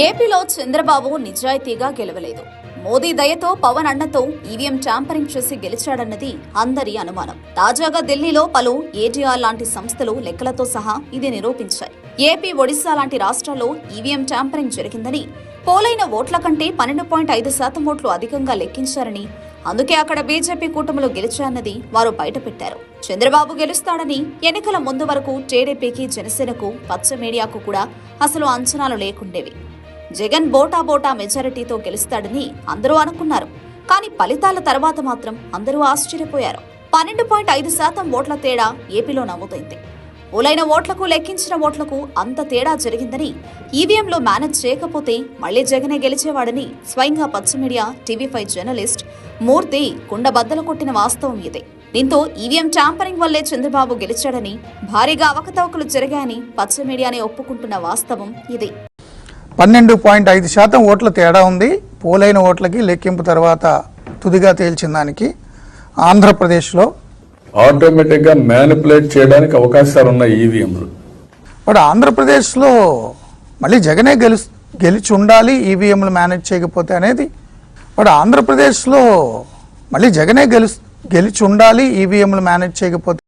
ఏపీలో చంద్రబాబు నిజాయితీగా గెలవలేదు. మోదీ దయతో పవన్ అన్నతో ఈవీఎం ట్యాంపరింగ్ చేసి గెలిచాడన్నది అందరి అనుమానం. తాజాగా ఢిల్లీలో పలు ఏటీఆర్ లాంటి సంస్థలు లెక్కలతో సహా ఇది నిరూపించాయి. ఏపీ ఒడిశా లాంటి రాష్ట్రాల్లో ఈవీఎం ట్యాంపరింగ్ జరిగిందని పోలైన ఓట్ల కంటే పన్నెండు పాయింట్ ఐదు శాతం ఓట్లు అధికంగా లెక్కించారని అందుకే అక్కడ బీజేపీ కూటమిలో గెలిచారన్నది వారు బయటపెట్టారు. చంద్రబాబు గెలుస్తాడని ఎన్నికల ముందు వరకు టీడీపీకి జనసేనకు పచ్చ మీడియాకు కూడా అసలు అంచనాలు లేకుండేవి. జగన్ బోటా బోటా మెజారిటీతో గెలుస్తాడని అందరూ అనుకున్నారు. కానీ ఫలితాల తర్వాత మాత్రం అందరూ ఆశ్చర్యపోయారు. పన్నెండు పాయింట్ ఐదు శాతం ఓట్ల తేడా ఏపీలో నమోదైంది. ఓలైన ఓట్లకు లెక్కించిన ఓట్లకు అంత తేడా జరిగిందని ఈవీఎంలో మేనేజ్ చేయకపోతే మళ్ళీ జగనే గెలిచేవాడని స్వయంగా పచ్చ media TV five journalist Murthy కుండబద్దలు కొట్టిన వాస్తవం ఇదే. దీంతో ఈవీఎం ట్యాంపరింగ్ వల్లే చంద్రబాబు గెలిచాడని భారీగా అవకతవకలు జరిగాయని పచ్చ మీడియానే ఒప్పుకుంటున్న వాస్తవం ఇది. పన్నెండు పాయింట్ ఐదు శాతం ఓట్ల తేడా ఉంది. పోలైన ఓట్లకి లెక్కింపు తర్వాత తుదిగా తేల్చిన దానికి ఆంధ్రప్రదేశ్లో ఆటోమేటిక్గా మ్యానిపులేట్ చేయడానికి అవకాశాలు ఉన్నాయి ఈవీఎంలు. బట్ ఆంధ్రప్రదేశ్లో మళ్ళీ జగనే గెలు గెలిచి ఉండాలి ఈవీఎంలు మేనేజ్ చేయకపోతే అనేది బట్ ఆంధ్రప్రదేశ్లో మళ్ళీ జగనే గెలు గెలిచి ఉండాలి ఈవీఎంలు మేనేజ్ చేయకపోతే